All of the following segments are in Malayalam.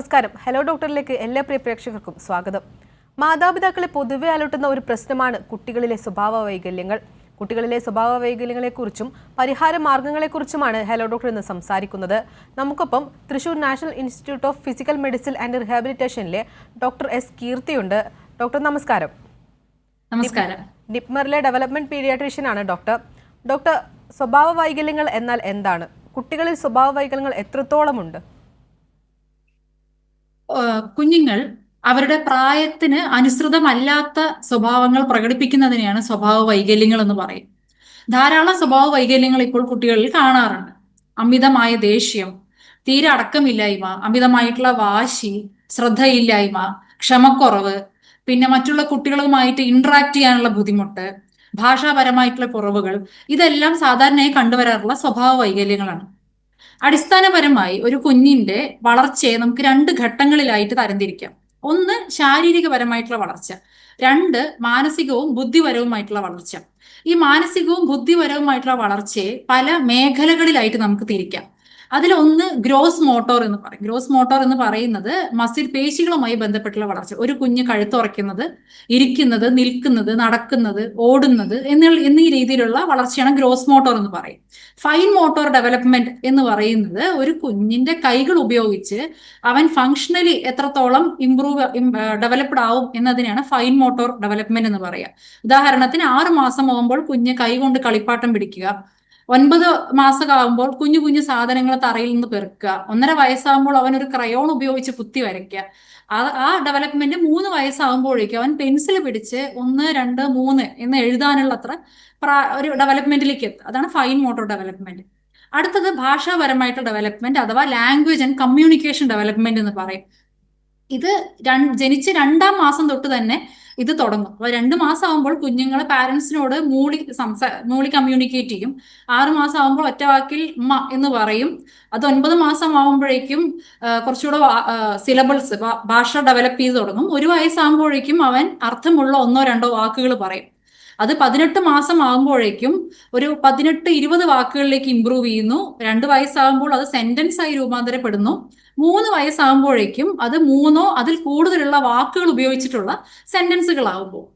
നമസ്കാരം. ഹലോ ഡോക്ടറിലേക്ക് എല്ലാ പ്രിയ പ്രേക്ഷകർക്കും സ്വാഗതം. മാതാപിതാക്കളെ പൊതുവെ അലട്ടുന്ന ഒരു പ്രശ്നമാണ് കുട്ടികളിലെ സ്വഭാവ വൈകല്യങ്ങൾ കുട്ടികളിലെ സ്വഭാവ വൈകല്യങ്ങളെക്കുറിച്ചും പരിഹാര മാർഗങ്ങളെക്കുറിച്ചുമാണ് ഹലോ ഡോക്ടർ ഇന്ന് സംസാരിക്കുന്നത്. നമുക്കൊപ്പം Thrissur national institute of physical medicine and റിഹാബിലിറ്റേഷനിലെ doctor S കീർത്തിയുണ്ട്. ഡോക്ടർ നമസ്കാരം. നമസ്കാരം. നിപ്മറിലെ ഡെവലപ്മെന്റ് പീഡിയാട്രീഷ്യൻ ആണ് ഡോക്ടർ. ഡോക്ടർ സ്വഭാവ വൈകല്യങ്ങൾ എന്നാൽ എന്താണ്? കുട്ടികളിൽ സ്വഭാവ വൈകല്യങ്ങൾ എത്രത്തോളം ഉണ്ട് ഏഹ് കുഞ്ഞുങ്ങൾ അവരുടെ പ്രായത്തിന് അനുസൃതമല്ലാത്ത സ്വഭാവങ്ങൾ പ്രകടിപ്പിക്കുന്നതിനെയാണ് സ്വഭാവ വൈകല്യങ്ങൾ എന്ന് പറയും. ധാരാളം സ്വഭാവ വൈകല്യങ്ങൾ ഇപ്പോൾ കുട്ടികളിൽ കാണാറുണ്ട്. അമിതമായ ദേഷ്യം തീരെ അടക്കമില്ലായ്മ അമിതമായിട്ടുള്ള വാശി ശ്രദ്ധയില്ലായ്മ ക്ഷമക്കുറവ് പിന്നെ മറ്റുള്ള കുട്ടികളുമായിട്ട് ഇന്ററാക്ട് ചെയ്യാനുള്ള ബുദ്ധിമുട്ട് ഭാഷാപരമായിട്ടുള്ള കുറവുകൾ ഇതെല്ലാം സാധാരണയായി കണ്ടുവരാറുള്ള സ്വഭാവ വൈകല്യങ്ങളാണ് അടിസ്ഥാനപരമായി ഒരു കുഞ്ഞിന്റെ വളർച്ചയെ നമുക്ക് രണ്ട് ഘട്ടങ്ങളിലായിട്ട് തരംതിരിക്കാം. ഒന്ന് ശാരീരികപരമായിട്ടുള്ള വളർച്ച രണ്ട് മാനസികവും ബുദ്ധിപരവുമായിട്ടുള്ള വളർച്ച. ഈ മാനസികവും ബുദ്ധിപരവുമായിട്ടുള്ള വളർച്ചയെ പല മേഖലകളിലായിട്ട് നമുക്ക് തിരിക്കാം. അതിലൊന്ന് ഗ്രോസ് മോട്ടോർ എന്ന് പറയും. ഗ്രോസ് മോട്ടോർ എന്ന് പറയുന്നത് മസിൽ പേശികളുമായി ബന്ധപ്പെട്ടുള്ള വളർച്ച. ഒരു കുഞ്ഞ് കഴുത്തുറയ്ക്കുന്നത് ഇരിക്കുന്നത് നിൽക്കുന്നത് നടക്കുന്നത് ഓടുന്നത് എന്നുള്ള എന്നീ രീതിയിലുള്ള വളർച്ചയാണ് ഗ്രോസ് മോട്ടോർ എന്ന് പറയും. ഫൈൻ മോട്ടോർ ഡെവലപ്മെന്റ് എന്ന് പറയുന്നത് ഒരു കുഞ്ഞിന്റെ കൈകൾ ഉപയോഗിച്ച് അവൻ ഫങ്ഷണലി എത്രത്തോളം ഇംപ്രൂവ് ഡെവലപ്ഡ് ആവും എന്നതിനാണ് ഫൈൻ മോട്ടോർ ഡെവലപ്മെന്റ് എന്ന് പറയുക. ഉദാഹരണത്തിന് ആറ് മാസം ആകുമ്പോൾ കുഞ്ഞ് കൈ കൊണ്ട് കളിപ്പാട്ടം പിടിക്കുക ഒൻപത് മാസമാകുമ്പോൾ കുഞ്ഞു കുഞ്ഞു സാധനങ്ങൾ തറയിൽ നിന്ന് പെറുക്കുക. ഒന്നര വയസ്സാകുമ്പോൾ അവൻ ഒരു ക്രയോൺ ഉപയോഗിച്ച് കുത്തി വരയ്ക്കുക. ആ ഡെവലപ്മെന്റ് മൂന്ന് വയസ്സാകുമ്പോഴേക്കും അവൻ പെൻസിൽ പിടിച്ച് ഒന്ന് രണ്ട് മൂന്ന് എന്ന് എഴുതാനുള്ള അത്ര ഒരു ഡെവലപ്മെന്റിലേക്ക് എത്തും. അതാണ് ഫൈൻ മോട്ടോർ ഡെവലപ്മെന്റ് അടുത്തത് ഭാഷാപരമായിട്ടുള്ള ഡെവലപ്മെന്റ് അഥവാ ലാംഗ്വേജ് ആൻഡ് കമ്മ്യൂണിക്കേഷൻ ഡെവലപ്മെന്റ് എന്ന് പറയും. ഇത് ജനിച്ച് രണ്ടാം മാസം തൊട്ട് തന്നെ ഇത് തുടങ്ങും. അപ്പൊ രണ്ട് മാസം ആകുമ്പോൾ കുഞ്ഞുങ്ങൾ പാരന്റ്സിനോട് മൂളി സംസാ മൂളി കമ്മ്യൂണിക്കേറ്റ് ചെയ്യും. ആറ് മാസം ആകുമ്പോൾ ഒറ്റ വാക്കിൽ മ എന്ന് പറയും. അത് ഒൻപത് മാസം ആവുമ്പോഴേക്കും കുറച്ചുകൂടെ സിലബിൾസ് ഭാഷ ഡെവലപ്പ് ചെയ്ത് തുടങ്ങും. ഒരു വയസ്സാകുമ്പോഴേക്കും അവൻ അർത്ഥമുള്ള ഒന്നോ രണ്ടോ വാക്കുകൾ പറയും. അത് പതിനെട്ട് മാസം ആകുമ്പോഴേക്കും ഒരു പതിനെട്ട് ഇരുപത് വാക്കുകളിലേക്ക് ഇമ്പ്രൂവ് ചെയ്യുന്നു. രണ്ട് വയസ്സാകുമ്പോൾ അത് സെന്റൻസ് ആയി രൂപാന്തരപ്പെടുന്നു. മൂന്ന് വയസ്സാകുമ്പോഴേക്കും അത് മൂന്നോ അതിൽ കൂടുതലുള്ള വാക്കുകൾ ഉപയോഗിച്ചിട്ടുള്ള സെന്റൻസുകളാകുമ്പോൾ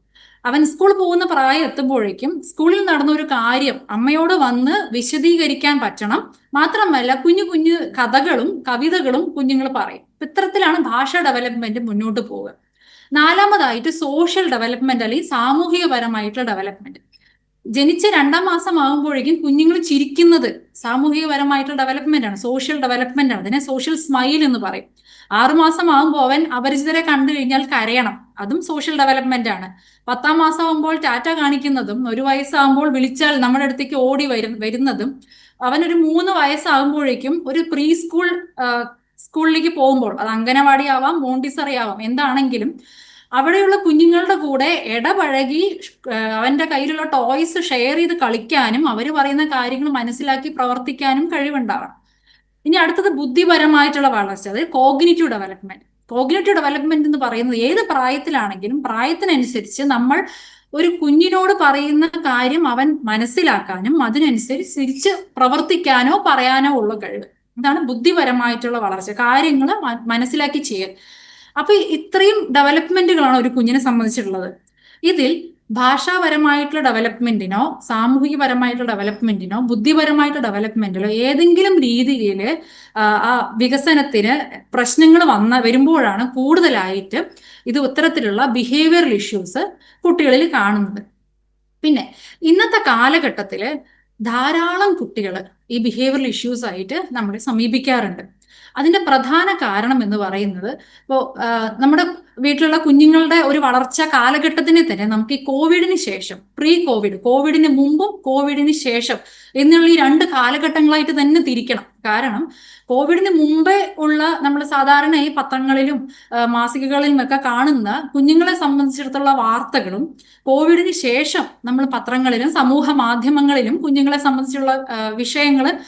അവൻ സ്കൂൾ പോകുന്ന പ്രായം എത്തുമ്പോഴേക്കും സ്കൂളിൽ നടന്ന ഒരു കാര്യം അമ്മയോട് വന്ന് വിശദീകരിക്കാൻ പറ്റണം. മാത്രമല്ല കുഞ്ഞു കുഞ്ഞു കഥകളും കവിതകളും കുഞ്ഞുങ്ങൾ പറയും. ഇത്തരത്തിലാണ് ഭാഷ ഡെവലപ്മെന്റ് മുന്നോട്ട് പോവുക. നാലാമതായിട്ട് സോഷ്യൽ ഡെവലപ്മെന്റ് അല്ലെങ്കിൽ സാമൂഹികപരമായിട്ടുള്ള ഡെവലപ്മെന്റ്. ജനിച്ച് രണ്ടാം മാസം ആകുമ്പോഴേക്കും കുഞ്ഞുങ്ങൾ ചിരിക്കുന്നത് സാമൂഹികപരമായിട്ടുള്ള ഡെവലപ്മെന്റ് ആണ്. സോഷ്യൽ ഡെവലപ്മെന്റ് ആണ്. അതിനെ സോഷ്യൽ സ്മൈൽ എന്ന് പറയും. ആറുമാസം ആകുമ്പോൾ അവൻ അപരിചിതരെ കണ്ടു കഴിഞ്ഞാൽ കരയണം. അതും സോഷ്യൽ ഡെവലപ്മെന്റ് ആണ്. പത്താം മാസം ആകുമ്പോൾ ടാറ്റ കാണിക്കുന്നതും ഒരു വയസ്സാകുമ്പോൾ വിളിച്ചാൽ നമ്മുടെ അടുത്തേക്ക് ഓടി വരും വരുന്നതും അവനൊരു മൂന്ന് വയസ്സാകുമ്പോഴേക്കും ഒരു പ്രീ സ്കൂൾ സ്കൂളിലേക്ക് പോകുമ്പോൾ അത് അംഗനവാടി ആവാം മോണ്ടിസറി ആവാം എന്താണെങ്കിലും അവിടെയുള്ള കുഞ്ഞുങ്ങളുടെ കൂടെ ഇടപഴകി അവന്റെ കയ്യിലുള്ള ടോയ്സ് ഷെയർ ചെയ്ത് കളിക്കാനും അവർ പറയുന്ന കാര്യങ്ങൾ മനസ്സിലാക്കി പ്രവർത്തിക്കാനും കഴിവുണ്ടാവണം. ഇനി അടുത്തത് ബുദ്ധിപരമായിട്ടുള്ള വളർച്ച അതായത് കോഗ്നിറ്റീവ് ഡെവലപ്മെന്റ് കോഗ്നേറ്റീവ് ഡെവലപ്മെന്റ് എന്ന് പറയുന്നത് ഏത് പ്രായത്തിലാണെങ്കിലും പ്രായത്തിനനുസരിച്ച് നമ്മൾ ഒരു കുഞ്ഞിനോട് പറയുന്ന കാര്യം അവൻ മനസ്സിലാക്കാനും അതിനനുസരിച്ച് തിരിച്ച് പ്രവർത്തിക്കാനോ പറയാനോ ഉള്ള കഴിവ്. ഇതാണ് ബുദ്ധിപരമായിട്ടുള്ള വളർച്ച. കാര്യങ്ങൾ മനസ്സിലാക്കി ചെയ്യൽ. അപ്പൊ ഇത്രയും ഡെവലപ്മെന്റുകളാണ് ഒരു കുഞ്ഞിനെ സംബന്ധിച്ചിട്ടുള്ളത്. ഇതിൽ ഭാഷാപരമായിട്ടുള്ള ഡെവലപ്മെന്റിനോ സാമൂഹികപരമായിട്ടുള്ള ഡെവലപ്മെന്റിനോ ബുദ്ധിപരമായിട്ടുള്ള ഡെവലപ്മെന്റിലോ ഏതെങ്കിലും രീതിയിൽ ആ വികസനത്തിന് പ്രശ്നങ്ങൾ വന്ന വരുമ്പോഴാണ് കൂടുതലായിട്ട് ഇത് ഇത്തരത്തിലുള്ള ബിഹേവിയറൽ ഇഷ്യൂസ് കുട്ടികളിൽ കാണുന്നത്. പിന്നെ ഇന്നത്തെ കാലഘട്ടത്തിൽ ധാരാളം കുട്ടികൾ ഈ ബിഹേവിയറൽ ഇഷ്യൂസ് ആയിട്ട് നമ്മളെ സമീപിക്കാറുണ്ട്. അതിന്റെ പ്രധാന കാരണം എന്ന് പറയുന്നത് ഇപ്പോൾ നമ്മുടെ വീട്ടിലുള്ള കുഞ്ഞുങ്ങളുടെ ഒരു വളർച്ച കാലഘട്ടത്തിനെ തന്നെ നമുക്ക് ഈ കോവിഡിന് ശേഷം പ്രീ കോവിഡ് കോവിഡിന് മുമ്പും കോവിഡിന് ശേഷം എന്നുള്ള ഈ രണ്ട് കാലഘട്ടങ്ങളായിട്ട് തന്നെ തിരിക്കണം. കാരണം കോവിഡിന് മുമ്പേ ഉള്ള നമ്മൾ സാധാരണ ഈ പത്രങ്ങളിലും മാസികകളിലും ഒക്കെ കാണുന്ന കുഞ്ഞുങ്ങളെ സംബന്ധിച്ചിടത്തോളം വാർത്തകളും കോവിഡിന് ശേഷം നമ്മൾ പത്രങ്ങളിലും സമൂഹ മാധ്യമങ്ങളിലും കുഞ്ഞുങ്ങളെ സംബന്ധിച്ചുള്ള വിഷയങ്ങൾ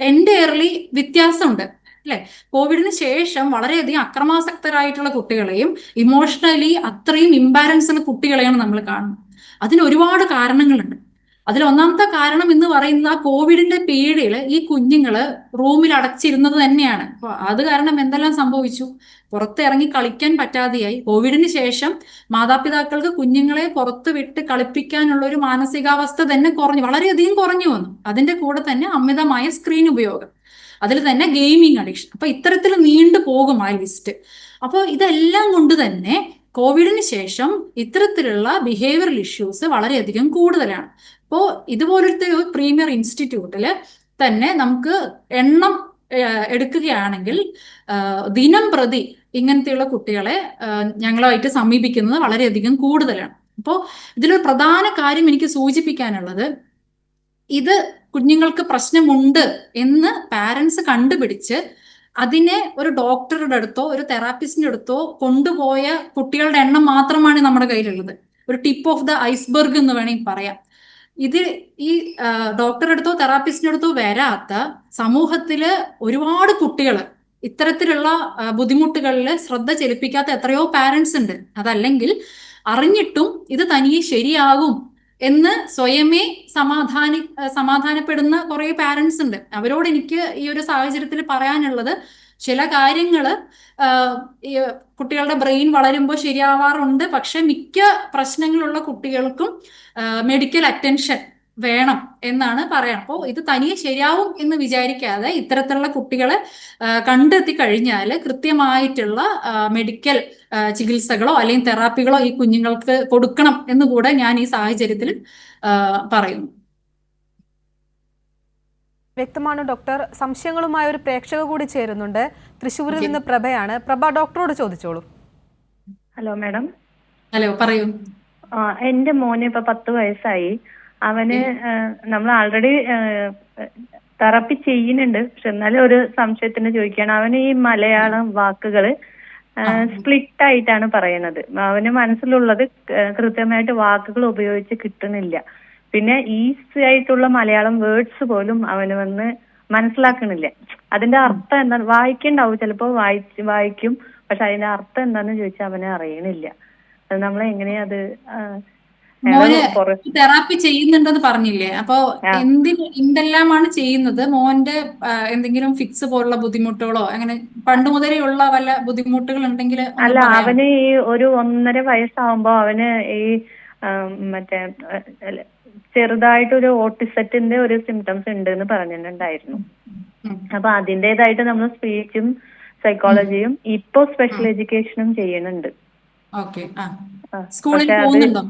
എന്റയർലി വ്യത്യാസമുണ്ട്. അല്ലെ? കോവിഡിന് ശേഷം വളരെയധികം അക്രമാസക്തരായിട്ടുള്ള കുട്ടികളെയും ഇമോഷണലി അത്രയും ഇംബാലൻസ് ഉള്ള കുട്ടികളെയാണ് നമ്മൾ കാണുന്നത്. അതിന് ഒരുപാട് കാരണങ്ങളുണ്ട്. അതിൽ ഒന്നാമത്തെ കാരണം എന്ന് പറയുന്നത് ആ കോവിഡിന്റെ പേടിയിൽ ഈ കുഞ്ഞുങ്ങൾ റൂമിൽ അടച്ചിരുന്നത് തന്നെയാണ്. അപ്പൊ അത് കാരണം എന്തെല്ലാം സംഭവിച്ചു? പുറത്തിറങ്ങി കളിക്കാൻ പറ്റാതെയായി. കോവിഡിന് ശേഷം മാതാപിതാക്കൾക്ക് കുഞ്ഞുങ്ങളെ പുറത്ത് വിട്ട് കളിപ്പിക്കാനുള്ള ഒരു മാനസികാവസ്ഥ തന്നെ കുറഞ്ഞു. വളരെയധികം കുറഞ്ഞു വന്നു. അതിന്റെ കൂടെ തന്നെ അമിതമായ സ്ക്രീൻ ഉപയോഗം. അതിൽ തന്നെ ഗെയിമിംഗ് അഡിക്ഷൻ. അപ്പൊ ഇത്തരത്തിൽ നീണ്ടു പോകും ആ ലിസ്റ്റ്. അപ്പോൾ ഇതെല്ലാം കൊണ്ട് തന്നെ കോവിഡിന് ശേഷം ഇത്തരത്തിലുള്ള ബിഹേവിയറൽ ഇഷ്യൂസ് വളരെയധികം കൂടുതലാണ്. അപ്പോൾ ഇതുപോലത്തെ ഒരു പ്രീമിയർ ഇൻസ്റ്റിറ്റ്യൂട്ടിൽ തന്നെ നമുക്ക് എണ്ണം എടുക്കുകയാണെങ്കിൽ ദിനം പ്രതി ഇങ്ങനത്തെയുള്ള കുട്ടികളെ ഞങ്ങളുമായിട്ട് സമീപിക്കുന്നത് വളരെയധികം കൂടുതലാണ്. അപ്പോൾ ഇതിലൊരു പ്രധാന കാര്യം എനിക്ക് സൂചിപ്പിക്കാനുള്ളത് ഇത് കുഞ്ഞുങ്ങൾക്ക് പ്രശ്നമുണ്ട് എന്ന് പാരൻസ് കണ്ടുപിടിച്ച് അതിനെ ഒരു ഡോക്ടറുടെ അടുത്തോ ഒരു തെറാപ്പിസ്റ്റിന്റെ അടുത്തോ കൊണ്ടുപോയ കുട്ടികളുടെ എണ്ണം മാത്രമാണ് നമ്മുടെ കയ്യിലുള്ളത്. ഒരു ടിപ്പ് ഓഫ് ദ ഐസ്ബർഗ് എന്ന് വേണമെങ്കിൽ പറയാം. ഇത് ഈ ഡോക്ടറുടെ അടുത്തോ തെറാപ്പിസ്റ്റിന്റെ അടുത്തോ വരാത്ത സമൂഹത്തിൽ ഒരുപാട് കുട്ടികൾ ഇത്തരത്തിലുള്ള ബുദ്ധിമുട്ടുകളിൽ ശ്രദ്ധ ചെലുപ്പിക്കാത്ത എത്രയോ പാരന്റ്സ് ഉണ്ട്. അതല്ലെങ്കിൽ അറിഞ്ഞിട്ടും ഇത് തനിയെ ശരിയാകും എന്ന് സ്വയമേ സമാധാനി സമാധാനപ്പെടുന്ന കുറെ പാരന്റ്സ് ഉണ്ട്. അവരോട് എനിക്ക് ഈ ഒരു സാഹചര്യത്തിൽ പറയാനുള്ളത് ചില കാര്യങ്ങൾ കുട്ടികളുടെ ബ്രെയിൻ വളരുമ്പോൾ ശരിയാവാറുണ്ട്. പക്ഷെ മിക്ക പ്രശ്നങ്ങളുള്ള കുട്ടികൾക്കും മെഡിക്കൽ അറ്റൻഷൻ വേണം എന്നാണ് പറയണം. അപ്പോൾ ഇത് തനിയെ ശരിയാവും എന്ന് വിചാരിക്കാതെ ഇത്തരത്തിലുള്ള കുട്ടികളെ കണ്ടെത്തി കഴിഞ്ഞാൽ കൃത്യമായിട്ടുള്ള മെഡിക്കൽ ചികിത്സകളോ അല്ലെങ്കിൽ തെറാപ്പികളോ ഈ കുഞ്ഞുങ്ങൾക്ക് കൊടുക്കണം എന്ന് കൂടെ ഞാൻ ഈ സാഹചര്യത്തിൽ പറയുന്നു. വ്യക്തമാണ് ഡോക്ടർ. സംശയങ്ങളുമായ ഒരു പ്രേക്ഷക കൂടി ചേരുന്നുണ്ട്. തൃശ്ശൂരിൽ. നിന്ന് പ്രഭയാണ്. പ്രഭ ഡോക്ടറോട് ചോദിച്ചോളൂ. Hello madam. ഹലോ പറയൂ. എന്റെ മോന് ഇപ്പൊ പത്ത് വയസ്സായി. അവന് നമ്മൾ ആൾറെഡി തെറപ്പി ചെയ്യുന്നുണ്ട്. പക്ഷെ എന്നാലും ഒരു സംശയത്തിന് ചോദിക്കുകയാണ്. അവന് ഈ മലയാളം വാക്കുകൾ സ്പ്ലിറ്റ് ആയിട്ടാണ് പറയുന്നത്. അവന് മനസ്സിലുള്ളത് കൃത്യമായിട്ട് വാക്കുകൾ ഉപയോഗിച്ച് കിട്ടുന്നില്ല. പിന്നെ ഈസി ആയിട്ടുള്ള മലയാളം വേർഡ്സ് പോലും അവന് വന്ന് മനസ്സിലാക്കണില്ല. അതിന്റെ അർത്ഥം എന്താ? വായിക്കണ്ടാവും. ചിലപ്പോ വായിച്ച് വായിക്കും. പക്ഷെ അതിന്റെ അർത്ഥം എന്താന്ന് ചോദിച്ചാൽ അവന് അറിയണില്ല. അത് നമ്മൾ എങ്ങനെയാ അത് മോന് തെറാപ്പി ചെയ്യുന്നുണ്ടെന്ന് പറഞ്ഞില്ലേ? അപ്പോ. എന്തിന് എന്തെല്ലാമാണ് ചെയ്യുന്നത്? മോന്റെ എന്തെങ്കിലും ഫിക്സ് പോലുള്ള ബുദ്ധിമുട്ടുകളോ അങ്ങനെ പണ്ട് മുതലേ ഉള്ള വല്ല ബുദ്ധിമുട്ടുകൾ ഉണ്ടെങ്കിൽ അല്ല അവന് ഈ ഒരു ഒന്നര വയസ്സാവുമ്പോ അവന് ഈ മറ്റേ ചെറുതായിട്ടൊരു ഓട്ടിസത്തിന്റെ ഒരു സിംറ്റംസ് ഉണ്ട് എന്ന് പറഞ്ഞിട്ടുണ്ടായിരുന്നു. അപ്പൊ അതിന്റേതായിട്ട് നമ്മൾ സ്പീച്ചും സൈക്കോളജിയും ഇപ്പോ സ്പെഷ്യൽ എഡ്യൂക്കേഷനും ചെയ്യുന്നുണ്ട്. സ്കൂളിൽ പോകുന്നുണ്ടോ?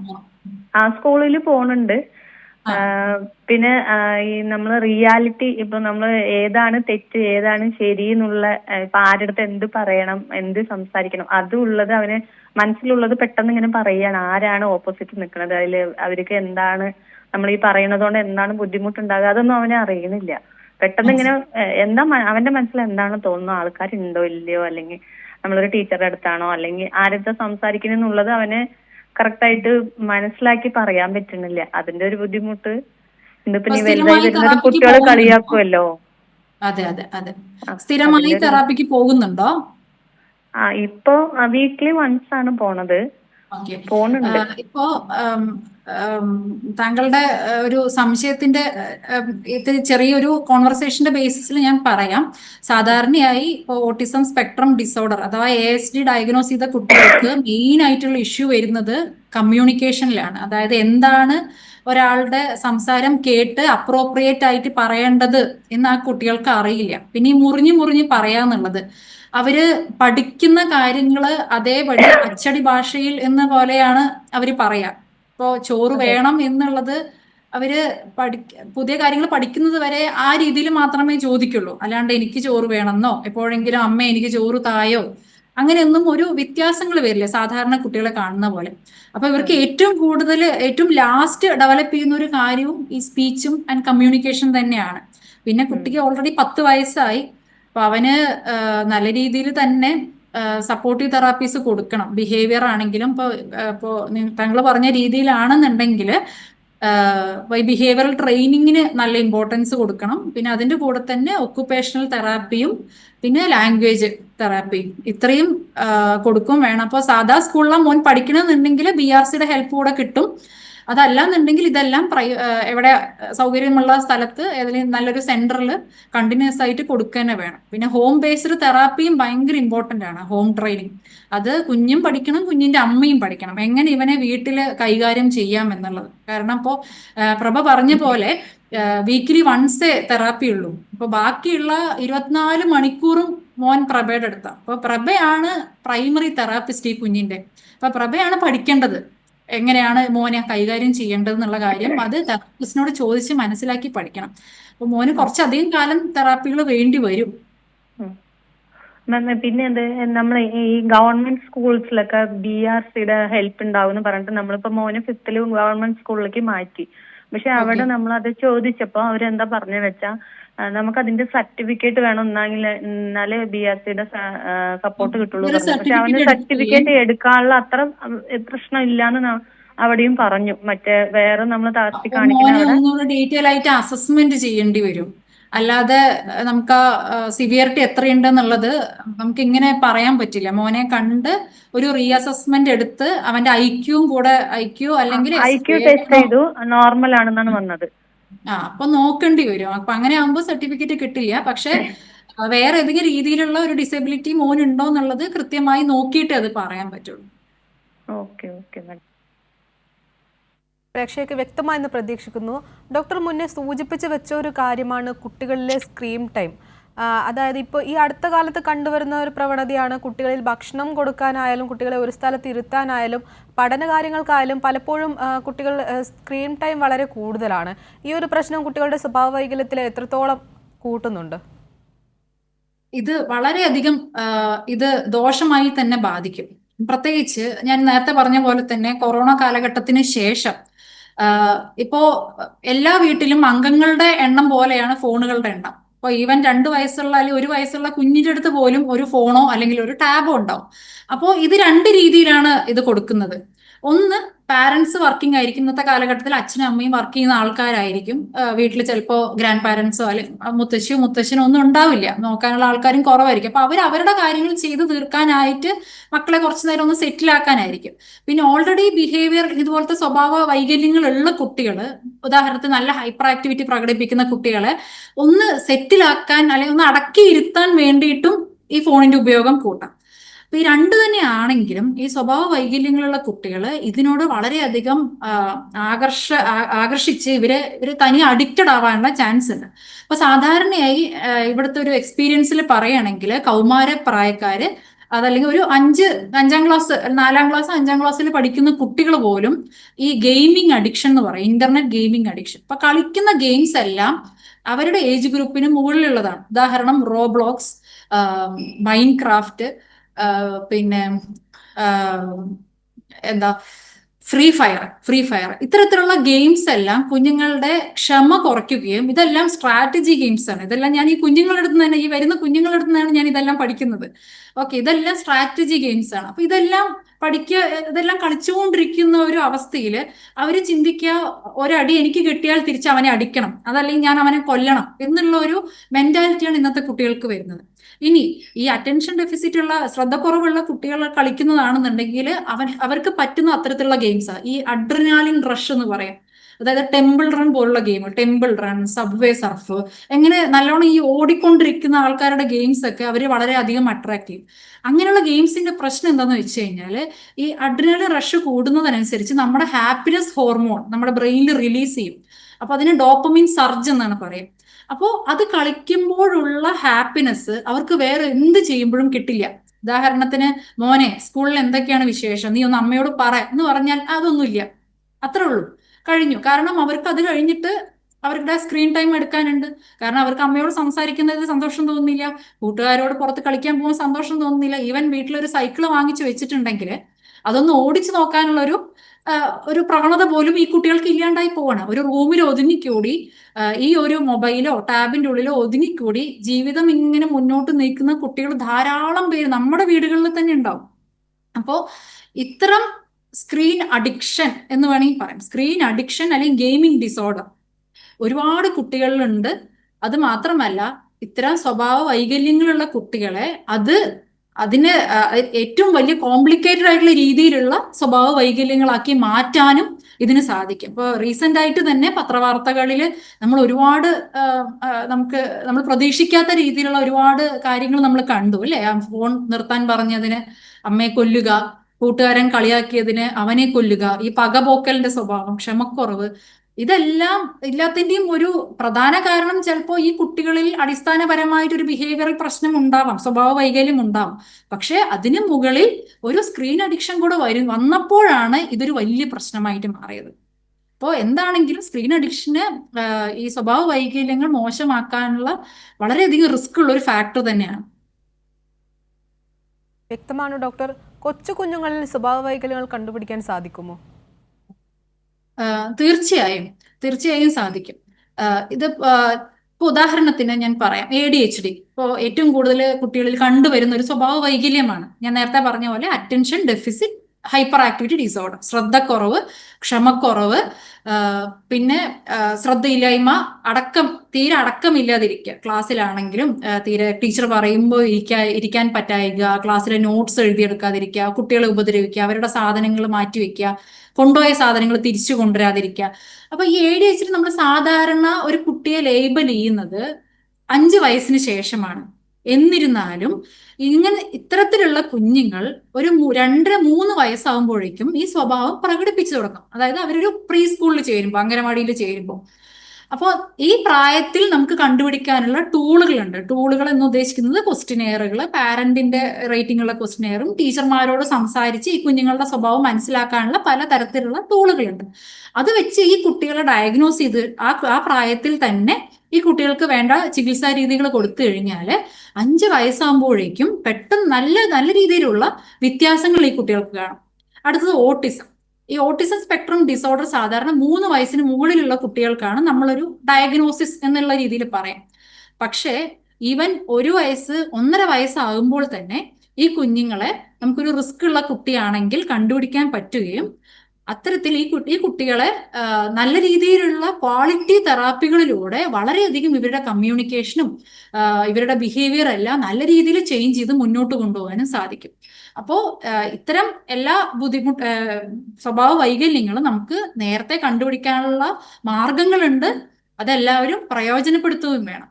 ആ സ്കൂളിൽ പോണുണ്ട്. പിന്നെ ഈ നമ്മൾ റിയാലിറ്റി ഇപ്പൊ നമ്മൾ ഏതാണ് തെറ്റ് ഏതാണ് ശരി എന്നുള്ള ഇപ്പൊ ആരുടെ അടുത്ത് എന്ത് പറയണം എന്ത് സംസാരിക്കണം അതുള്ളത് അവന് മനസ്സിലുള്ളത് പെട്ടെന്ന് ഇങ്ങനെ പറയാണ്. ആരാണ് ഓപ്പോസിറ്റ് നിൽക്കുന്നത് അതിൽ അവർക്ക് എന്താണ് നമ്മൾ ഈ പറയുന്നത് കൊണ്ട് എന്താണ് ബുദ്ധിമുട്ടുണ്ടാകുക അതൊന്നും അവനെ അറിയണില്ല. പെട്ടെന്ന് ഇങ്ങനെ എന്താ അവന്റെ മനസ്സിൽ എന്താണ് തോന്നുന്നത്? ആൾക്കാരുണ്ടോ ഇല്ലയോ? അല്ലെങ്കിൽ നമ്മളൊരു ടീച്ചറുടെ അടുത്താണോ? അല്ലെങ്കിൽ ആരുടെ സംസാരിക്കണെന്നുള്ളത് അവന് കറക്റ്റ് ആയിട്ട് മനസ്സിലാക്കി പറയാൻ പറ്റുന്നില്ല. അതിന്റെ ഒരു ബുദ്ധിമുട്ട്. ഇന്നിപ്പോ നീ വലുതായി വരുന്നത് കുട്ടികളെ? കളിയാക്കുമല്ലോ അതെ അതെ അതെ. ആ, സ്ഥിരമായി തെറാപ്പിക്ക് പോകുന്നുണ്ടോ? ആ ഇപ്പൊ വീക്കിലി വൺസ് ആണ് പോണത്. ഇപ്പോ താങ്കളുടെ ഒരു സംശയത്തിന്റെ ഏഹ്, ഇത് ചെറിയൊരു കോൺവെർസേഷന്റെ ബേസിസിൽ ഞാൻ പറയാം. സാധാരണയായി ഇപ്പോൾ ഓട്ടിസം സ്പെക്ട്രം ഡിസോർഡർ അഥവാ എ എസ് ഡി ഡയഗ്നോസ് ചെയ്ത കുട്ടികൾക്ക് മെയിൻ ആയിട്ടുള്ള ഇഷ്യൂ വരുന്നത് കമ്മ്യൂണിക്കേഷനിലാണ് അതായത് എന്താണ് ഒരാളുടെ സംസാരം കേട്ട് അപ്രോപ്രിയേറ്റ് ആയിട്ട് പറയേണ്ടത് എന്ന് ആ കുട്ടികൾക്ക് അറിയില്ല. പിന്നെ ഈ മുറിഞ്ഞു മുറിഞ്ഞ് പറയാന്നുള്ളത്. അവർ പഠിക്കുന്ന കാര്യങ്ങൾ അതേപടി അച്ചടി ഭാഷയിൽ എന്ന പോലെയാണ് അവർ പറയാ. ഇപ്പോ ചോറ് വേണം എന്നുള്ളത് അവർ പഠി പുതിയ കാര്യങ്ങൾ പഠിക്കുന്നത് വരെ ആ രീതിയിൽ മാത്രമേ ചോദിക്കുള്ളൂ. അല്ലാണ്ട് എനിക്ക് ചോറ് വേണമെന്നോ എപ്പോഴെങ്കിലും അമ്മ എനിക്ക് ചോറ് തായോ അങ്ങനെയൊന്നും ഒരു വ്യത്യാസങ്ങൾ വരില്ല സാധാരണ കുട്ടികളെ കാണുന്ന പോലെ. അപ്പൊ ഇവർക്ക് ഏറ്റവും കൂടുതൽ ഏറ്റവും ലാസ്റ്റ് ഡെവലപ്പ് ചെയ്യുന്ന ഒരു കാര്യവും ഈ സ്പീച്ചും ആൻഡ് കമ്മ്യൂണിക്കേഷൻ തന്നെയാണ്. പിന്നെ കുട്ടിക്ക് ഓൾറെഡി പത്ത് വയസ്സായി. അപ്പൊ അവന് നല്ല രീതിയിൽ തന്നെ സപ്പോർട്ടീവ് തെറാപ്പീസ് കൊടുക്കണം. ബിഹേവിയർ ആണെങ്കിലും ഇപ്പോൾ ഇപ്പോൾ താങ്കൾ പറഞ്ഞ രീതിയിലാണെന്നുണ്ടെങ്കിൽ ബിഹേവിയറൽ ട്രെയിനിങ്ങിന് നല്ല ഇമ്പോർട്ടൻസ് കൊടുക്കണം. പിന്നെ അതിന്റെ കൂടെ തന്നെ ഒക്കുപേഷണൽ തെറാപ്പിയും പിന്നെ ലാംഗ്വേജ് തെറാപ്പിയും ഇത്രയും കൊടുക്കും വേണം. അപ്പോൾ സാധാ സ്കൂളിലാണ് മോൻ പഠിക്കണമെന്നുണ്ടെങ്കിൽ ബി ആർ സിയുടെ ഹെൽപ്പ് കൂടെ കിട്ടും. അതല്ലാന്നുണ്ടെങ്കിൽ ഇതെല്ലാം പ്രൈ എവിടെ സൗകര്യമുള്ള സ്ഥലത്ത് ഏതെങ്കിലും നല്ലൊരു സെന്ററിൽ കണ്ടിന്യൂസ് ആയിട്ട് കൊടുക്കുക വേണം. പിന്നെ ഹോം ബേസ്ഡ് തെറാപ്പിയും ഭയങ്കര ഇമ്പോർട്ടന്റ് ആണ് ഹോം ട്രെയിനിങ്. അത് കുഞ്ഞും പഠിക്കണം കുഞ്ഞിന്റെ അമ്മയും പഠിക്കണം. എങ്ങനെ ഇവനെ വീട്ടിൽ കൈകാര്യം ചെയ്യാം എന്നുള്ളത്. കാരണം ഇപ്പോൾ പ്രഭ പറഞ്ഞ പോലെ വീക്കിലി വൺസേ തെറാപ്പി ഉള്ളൂ. അപ്പൊ ബാക്കിയുള്ള ഇരുപത്തിനാല് മണിക്കൂറും മോൻ പ്രഭയുടെ അടുത്താണ് അപ്പൊ പ്രഭയാണ് പ്രൈമറി തെറാപ്പിസ്റ്റ് ഈ കുഞ്ഞിന്റെ. അപ്പൊ പ്രഭയാണ് പഠിക്കേണ്ടത്. എങ്ങനെയാണ് മോനെ കൈകാര്യം ചെയ്യേണ്ടതെന്നുള്ള കാര്യം അത് തെറാപ്പിസ്റ്റിനോട് ചോദിച്ച് മനസ്സിലാക്കി പഠിക്കണം. അപ്പൊ മോന് കുറച്ചധികം കാലം തെറാപ്പികൾ വേണ്ടി വരും. മാം പിന്നെ എന്ത് നമ്മൾ ഈ ഗവൺമെന്റ് സ്കൂൾസിലൊക്കെ ബി ആർ സിയുടെ ഹെൽപ്പ് ഉണ്ടാവും എന്ന് പറഞ്ഞിട്ട് നമ്മളിപ്പോ മോനെ ഫിഫ്തിൽ ഗവൺമെന്റ് സ്കൂളിലേക്ക് മാറ്റി. പക്ഷെ അവിടെ നമ്മൾ അത് ചോദിച്ചപ്പോ അവരെന്താ പറഞ്ഞു വെച്ചാ നമുക്ക് അതിന്റെ സർട്ടിഫിക്കറ്റ് വേണം എന്നാങ്കിൽ എന്നാലേ ബി ആർ സിയുടെ സപ്പോർട്ട് കിട്ടുള്ളൂ പക്ഷെ അവന് സർട്ടിഫിക്കറ്റ് എടുക്കാനുള്ള അത്ര പ്രശ്നമില്ലാന്ന് പ്രശ്നം ഇല്ലാന്ന് ന- അവിടെയും പറഞ്ഞു. മറ്റേ വേറെ നമ്മൾ താഴ്ത്തി കാണിക്കുന്ന ഡീറ്റെയിൽ ആയിട്ട് അസസ്മെന്റ് ചെയ്യേണ്ടി വരും. അല്ലാതെ നമുക്ക് ആ സിവിയറിറ്റി എത്രയുണ്ടെന്നുള്ളത് നമുക്ക് ഇങ്ങനെ പറയാൻ പറ്റില്ല. മോനെ കണ്ട് ഒരു റീ അസസ്മെന്റ് എടുത്ത് അവന്റെ ഐക്യൂവും കൂടെ ഐക്യു അല്ലെങ്കിൽ ഐ ക്യു ടെസ്റ്റ് ചെയ്തു. നോർമൽ ആണെന്നാണ് വന്നത്. ആ അപ്പൊ നോക്കേണ്ടി വരും. അപ്പൊ അങ്ങനെ ആകുമ്പോൾ സർട്ടിഫിക്കറ്റ് കിട്ടില്ല. പക്ഷെ വേറെ ഏതെങ്കിലും രീതിയിലുള്ള ഒരു ഡിസബിലിറ്റി മോൻ ഉണ്ടോ എന്നുള്ളത് കൃത്യമായി നോക്കിയിട്ടേ അത് പറയാൻ പറ്റുള്ളൂ. Okay okay madam. പ്രേക്ഷകർക്ക് വ്യക്തമായെന്ന് പ്രതീക്ഷിക്കുന്നു. ഡോക്ടർ മുന്നേ സൂചിപ്പിച്ച് വെച്ച ഒരു കാര്യമാണ് കുട്ടികളിലെ സ്ക്രീൻ ടൈം. അതായത് ഇപ്പോൾ ഈ അടുത്ത കാലത്ത് കണ്ടുവരുന്ന ഒരു പ്രവണതയാണ് കുട്ടികളിൽ ഭക്ഷണം കൊടുക്കാനായാലും കുട്ടികളെ ഒരു സ്ഥലത്ത് ഇരുത്താനായാലും പഠന കാര്യങ്ങൾക്കായാലും പലപ്പോഴും കുട്ടികൾ സ്ക്രീൻ ടൈം വളരെ കൂടുതലാണ്. ഈ ഒരു പ്രശ്നം കുട്ടികളുടെ സ്വഭാവ വൈകല്യത്തിൽ എത്രത്തോളം കൂട്ടുന്നുണ്ട്? ഇത് വളരെയധികം ഇത് ദോഷമായി തന്നെ ബാധിക്കും. പ്രത്യേകിച്ച് ഞാൻ നേരത്തെ പറഞ്ഞ പോലെ തന്നെ കൊറോണ കാലഘട്ടത്തിന് ശേഷം ഇപ്പോ എല്ലാ വീട്ടിലും അംഗങ്ങളുടെ എണ്ണം പോലെയാണ് ഫോണുകളുടെ എണ്ണം. ഇപ്പൊ ഈവൻ രണ്ട് വയസ്സുള്ള അല്ലെങ്കിൽ ഒരു വയസ്സുള്ള കുഞ്ഞിന്റെ അടുത്ത് പോലും ഒരു ഫോണോ അല്ലെങ്കിൽ ഒരു ടാബോ ഉണ്ടാവും. അപ്പോൾ ഇത് രണ്ട് രീതിയിലാണ് ഇത് കൊടുക്കുന്നത്. ഒന്ന് പാരന്റ്സ് വർക്കിംഗ് ആയിരിക്കും ഇന്നത്തെ കാലഘട്ടത്തിൽ അച്ഛനും അമ്മയും വർക്ക് ചെയ്യുന്ന ആൾക്കാരായിരിക്കും. വീട്ടിൽ ചിലപ്പോൾ ഗ്രാൻഡ് പാരന്റ്സോ അല്ലെങ്കിൽ മുത്തശ്ശിയോ മുത്തശ്ശനോ ഒന്നും ഉണ്ടാവില്ല. നോക്കാനുള്ള ആൾക്കാരും കുറവായിരിക്കും. അപ്പൊ അവർ അവരുടെ കാര്യങ്ങൾ ചെയ്തു തീർക്കാനായിട്ട് മക്കളെ കുറച്ചു നേരം ഒന്ന് സെറ്റിൽ ആക്കാനായിരിക്കും. പിന്നെ ഓൾറെഡി ബിഹേവിയർ ഇതുപോലത്തെ സ്വഭാവ വൈകല്യങ്ങളുള്ള കുട്ടികൾ ഉദാഹരണത്തിന് നല്ല ഹൈപ്പർ ആക്ടിവിറ്റി പ്രകടിപ്പിക്കുന്ന കുട്ടികളെ ഒന്ന് സെറ്റിലാക്കാൻ അല്ലെങ്കിൽ ഒന്ന് അടക്കി അടക്കിയിരുത്താൻ വേണ്ടിയിട്ടും ഈ ഫോണിന്റെ ഉപയോഗം കൂട്ടാം. അപ്പൊ ഈ രണ്ടു തന്നെ ആണെങ്കിലും ഈ സ്വഭാവ വൈകല്യങ്ങളുള്ള കുട്ടികൾ ഇതിനോട് വളരെയധികം ആകർഷ ആകർഷിച്ച് ഇവരെ ഇവർ തനി അഡിക്റ്റഡ് ആവാനുള്ള ചാൻസ് ഉണ്ട്. അപ്പൊ സാധാരണയായി ഇവിടുത്തെ ഒരു എക്സ്പീരിയൻസിൽ പറയുകയാണെങ്കിൽ കൗമാര പ്രായക്കാര് അതല്ലെങ്കിൽ ഒരു അഞ്ച് അഞ്ചാം ക്ലാസ് നാലാം ക്ലാസ് അഞ്ചാം ക്ലാസ്സിൽ പഠിക്കുന്ന കുട്ടികൾ പോലും ഈ ഗെയിമിംഗ് അഡിക്ഷൻ എന്ന് പറയും ഇന്റർനെറ്റ് ഗെയിമിംഗ് അഡിക്ഷൻ അപ്പൊ കളിക്കുന്ന ഗെയിംസ് എല്ലാം അവരുടെ ഏജ് ഗ്രൂപ്പിന് മുകളിലുള്ളതാണ്. ഉദാഹരണം റോബ്ലോക്സ് മൈൻ ക്രാഫ്റ്റ് പിന്നെ എന്താ ഫ്രീ ഫയർ ഫ്രീ ഫയർ. ഇത്തരത്തിലുള്ള ഗെയിംസ് എല്ലാം കുഞ്ഞുങ്ങളുടെ ക്ഷമ കുറയ്ക്കുകയും ഇതെല്ലാം സ്ട്രാറ്റജി ഗെയിംസ് ആണ് ഇതെല്ലാം ഞാൻ ഈ കുഞ്ഞുങ്ങളുടെ അടുത്ത് തന്നെ ഈ വരുന്ന കുഞ്ഞുങ്ങളുടെ അടുത്ത് നിന്നാണ് ഞാൻ ഇതെല്ലാം പഠിക്കുന്നത്. ഓക്കെ ഇതെല്ലാം സ്ട്രാറ്റജി ഗെയിംസ് ആണ് അപ്പൊ ഇതെല്ലാം പഠിക്കുക ഇതെല്ലാം കളിച്ചുകൊണ്ടിരിക്കുന്ന ഒരു അവസ്ഥയിൽ അവർ ചിന്തിക്കുക ഒരടി എനിക്ക് കിട്ടിയാൽ തിരിച്ച് അവനെ അടിക്കണം. അതല്ലെങ്കിൽ ഞാൻ അവനെ കൊല്ലണം എന്നുള്ള ഒരു മെന്റാലിറ്റിയാണ് ഇന്നത്തെ കുട്ടികൾക്ക് വരുന്നത്. ഇനി ഈ അറ്റൻഷൻ ഡെഫിസിറ്റ് ഉള്ള ശ്രദ്ധക്കുറവുള്ള കുട്ടികൾ കളിക്കുന്നതാണെന്നുണ്ടെങ്കിൽ അവൻ അവർക്ക് പറ്റുന്ന അത്തരത്തിലുള്ള ഗെയിംസ് ഈ അഡ്രിനാലിൻ റഷ് എന്ന് പറയാം. അതായത് ടെമ്പിൾ റൺ പോലുള്ള game Temple Run Subway Surf എങ്ങനെ നല്ലോണം ഈ ഓടിക്കൊണ്ടിരിക്കുന്ന ആൾക്കാരുടെ ഗെയിംസ് ഒക്കെ അവർ വളരെയധികം അട്രാക്ട് ചെയ്യും. അങ്ങനെയുള്ള ഗെയിംസിന്റെ പ്രശ്നം എന്താന്ന് വെച്ച് കഴിഞ്ഞാൽ ഈ അഡ്രിനാലിൻ റഷ് കൂടുന്നതനുസരിച്ച് നമ്മുടെ ഹാപ്പിനെസ് ഹോർമോൺ നമ്മുടെ ബ്രെയിനിൽ റിലീസ് ചെയ്യും. അപ്പൊ അതിന് ഡോപ്പമിൻ സർജ് എന്നാണ് പറയുക. അപ്പോൾ അത് കളിക്കുമ്പോഴുള്ള ഹാപ്പിനെസ് അവർക്ക് വേറെ എന്ത് ചെയ്യുമ്പോഴും കിട്ടില്ല. ഉദാഹരണത്തിന് മോനെ സ്കൂളിൽ എന്തൊക്കെയാണ് വിശേഷം? നീ ഒന്ന് അമ്മയോട് പറ എന്ന് പറഞ്ഞാൽ അതൊന്നുമില്ല. അത്രേ ഉള്ളൂ. കഴിഞ്ഞു. കാരണം അവർക്ക് അത് കഴിഞ്ഞിട്ട് അവരുടെ സ്ക്രീൻ ടൈം എടുക്കാനുണ്ട്. കാരണം അവർക്ക് അമ്മയോട് സംസാരിക്കുന്നതിൽ സന്തോഷം തോന്നുന്നില്ല. കൂട്ടുകാരോട് പുറത്ത് കളിക്കാൻ പോകുമ്പോൾ സന്തോഷം തോന്നുന്നില്ല. ഈവൻ വീട്ടിലൊരു സൈക്കിൾ വാങ്ങിച്ചു വെച്ചിട്ടുണ്ടെങ്കിൽ അതൊന്ന് ഓടിച്ചു നോക്കാനുള്ള ഒരു ഒരു പ്രവണത പോലും ഈ കുട്ടികൾക്ക് ഇല്ലാണ്ടായി പോവാണ്. ഒരു റൂമിൽ ഒതുങ്ങിക്കൂടി ഈ ഒരു മൊബൈലോ ടാബിന്റെ ഉള്ളിലോ ഒതുങ്ങിക്കൂടി ജീവിതം ഇങ്ങനെ മുന്നോട്ട് നീക്കുന്ന കുട്ടികൾ ധാരാളം പേര് നമ്മുടെ വീടുകളിൽ തന്നെ ഉണ്ടാവും. അപ്പോ ഇത്തരം സ്ക്രീൻ അഡിക്ഷൻ എന്ന് വേണമെങ്കിൽ പറയാം. സ്ക്രീൻ അഡിക്ഷൻ അല്ലെങ്കിൽ ഗെയിമിംഗ് ഡിസോർഡർ ഒരുപാട് കുട്ടികളിലുണ്ട്. അത് മാത്രമല്ല ഇത്തരം സ്വഭാവ വൈകല്യങ്ങളുള്ള കുട്ടികളെ അത് അതിന് ഏറ്റവും വലിയ കോംപ്ലിക്കേറ്റഡ് ആയിട്ടുള്ള രീതിയിലുള്ള സ്വഭാവ വൈകല്യങ്ങളാക്കി മാറ്റാനും ഇതിന് സാധിക്കും. ഇപ്പോൾ റീസെന്റ് ആയിട്ട് തന്നെ പത്രവാർത്തകളിൽ നമ്മൾ ഒരുപാട് നമുക്ക് നമ്മൾ പ്രതീക്ഷിക്കാത്ത രീതിയിലുള്ള ഒരുപാട് കാര്യങ്ങൾ നമ്മൾ കണ്ടു അല്ലേ? ഫോൺ നിർത്താൻ പറഞ്ഞതിന് അമ്മയെ കൊല്ലുക കൂട്ടുകാരൻ കളിയാക്കിയതിന് അവനെ കൊല്ലുക ഈ പകപോക്കലിന്റെ സ്വഭാവം ക്ഷമക്കുറവ് ഇതെല്ലാം എല്ലാത്തിന്റെയും ഒരു പ്രധാന കാരണം ചിലപ്പോൾ ഈ കുട്ടികളിൽ അടിസ്ഥാനപരമായിട്ട് ഒരു ബിഹേവിയറൽ പ്രശ്നം ഉണ്ടാവാം സ്വഭാവ വൈകല്യം ഉണ്ടാവും. പക്ഷേ അതിന് മുകളിൽ ഒരു സ്ക്രീൻ അഡിക്ഷൻ കൂടെ വരും വന്നപ്പോഴാണ് ഇതൊരു വലിയ പ്രശ്നമായിട്ട് മാറിയത്. അപ്പോൾ എന്താണെങ്കിലും സ്ക്രീൻ അഡിക്ഷന് ഈ സ്വഭാവ വൈകല്യങ്ങൾ മോശമാക്കാനുള്ള വളരെയധികം റിസ്ക് ഉള്ള ഒരു ഫാക്ടർ തന്നെയാണ്. വ്യക്തമാണ് ഡോക്ടർ. കൊച്ചു കുഞ്ഞുങ്ങളിൽ സ്വഭാവ വൈകല്യങ്ങൾ കണ്ടുപിടിക്കാൻ സാധിക്കുമോ? തീർച്ചയായും തീർച്ചയായും സാധിക്കും. ഇത് ഇപ്പൊ ഉദാഹരണത്തിന് ഞാൻ പറയാം എ ഡി എച്ച് ഡി ഇപ്പോൾ ഏറ്റവും കൂടുതൽ കുട്ടികളിൽ കണ്ടുവരുന്ന ഒരു സ്വഭാവ വൈകല്യമാണ്. ഞാൻ നേരത്തെ പറഞ്ഞ പോലെ attention deficit hyperactivity disorder ശ്രദ്ധക്കുറവ് ക്ഷമക്കുറവ് പിന്നെ ശ്രദ്ധയില്ലായ്മ അടക്കം തീരെ അടക്കമില്ലാതിരിക്കുക. ക്ലാസ്സിലാണെങ്കിലും തീരെ ടീച്ചർ പറയുമ്പോൾ ഇരിക്കാ ഇരിക്കാൻ പറ്റായിക ക്ലാസ്സിലെ നോട്ട്സ് എഴുതിയെടുക്കാതിരിക്കുക കുട്ടികളെ ഉപദ്രവിക്കുക അവരുടെ സാധനങ്ങൾ മാറ്റിവെക്കുക കൊണ്ടുപോയ സാധനങ്ങൾ തിരിച്ചു കൊണ്ടുവരാതിരിക്കുക. അപ്പൊ ഈ എ ഡി നമ്മൾ സാധാരണ ഒരു കുട്ടിയെ ലേബൽ ചെയ്യുന്നത് അഞ്ച് വയസ്സിന് ശേഷമാണ്. എന്നിരുന്നാലും ഇങ്ങനെ ഇത്തരത്തിലുള്ള കുഞ്ഞുങ്ങൾ ഒരു രണ്ടര മൂന്ന് വയസ്സാകുമ്പോഴേക്കും ഈ സ്വഭാവം പ്രകടിപ്പിച്ചു തുടങ്ങും. അതായത് അവരൊരു പ്രീ സ്കൂളിൽ ചേരുമ്പോൾ അംഗനവാടിയിൽ ചേരുമ്പോൾ അപ്പോൾ ഈ പ്രായത്തിൽ നമുക്ക് കണ്ടുപിടിക്കാനുള്ള ടൂളുകളുണ്ട്. ടൂളുകൾ എന്ന് ഉദ്ദേശിക്കുന്നത് ക്വസ്റ്റിനെയറുകൾ പാരന്റിന്റെ റേറ്റിംഗ് ഉള്ള ക്വസ്റ്റിനെയറും ടീച്ചർമാരോട് സംസാരിച്ച് ഈ കുഞ്ഞുങ്ങളുടെ സ്വഭാവം മനസ്സിലാക്കാനുള്ള പല തരത്തിലുള്ള ടൂളുകളുണ്ട്. അത് വെച്ച് ഈ കുട്ടികളെ ഡയഗ്നോസ് ചെയ്ത് ആ ആ പ്രായത്തിൽ തന്നെ ഈ കുട്ടികൾക്ക് വേണ്ട ചികിത്സാ രീതികൾ കൊടുത്തു കഴിഞ്ഞാൽ അഞ്ച് വയസ്സാകുമ്പോഴേക്കും പെട്ടെന്ന് നല്ല നല്ല രീതിയിലുള്ള വ്യത്യാസങ്ങൾ ഈ കുട്ടികൾക്ക് കാണും. അടുത്തത് ഓട്ടിസം. ഈ ഓട്ടിസം സ്പെക്ട്രം ഡിസോർഡർ സാധാരണ മൂന്ന് വയസ്സിന് മുകളിലുള്ള കുട്ടികൾക്കാണ് നമ്മളൊരു ഡയഗ്നോസിസ് എന്നുള്ള രീതിയിൽ പറയാം. പക്ഷേ ഈവൻ ഒരു വയസ്സ് ഒന്നര വയസ്സാകുമ്പോൾ തന്നെ ഈ കുഞ്ഞുങ്ങളെ നമുക്കൊരു റിസ്ക് ഉള്ള കുട്ടിയാണെങ്കിൽ കണ്ടുപിടിക്കാൻ പറ്റുകയും അത്തരത്തിൽ ഈ കുട്ടി ഈ കുട്ടികളെ നല്ല രീതിയിലുള്ള ക്വാളിറ്റി തെറാപ്പികളിലൂടെ വളരെയധികം ഇവരുടെ കമ്മ്യൂണിക്കേഷനും ഇവരുടെ ബിഹേവിയർ എല്ലാം നല്ല രീതിയിൽ ചേഞ്ച് ചെയ്ത് മുന്നോട്ട് കൊണ്ടുപോകാനും സാധിക്കും. അപ്പോൾ ഇത്തരം എല്ലാ ബുദ്ധിമുട്ട് സ്വഭാവ വൈകല്യങ്ങളും നമുക്ക് നേരത്തെ കണ്ടുപിടിക്കാനുള്ള മാർഗങ്ങളുണ്ട്. അതെല്ലാവരും പ്രയോജനപ്പെടുത്തുകയും വേണം.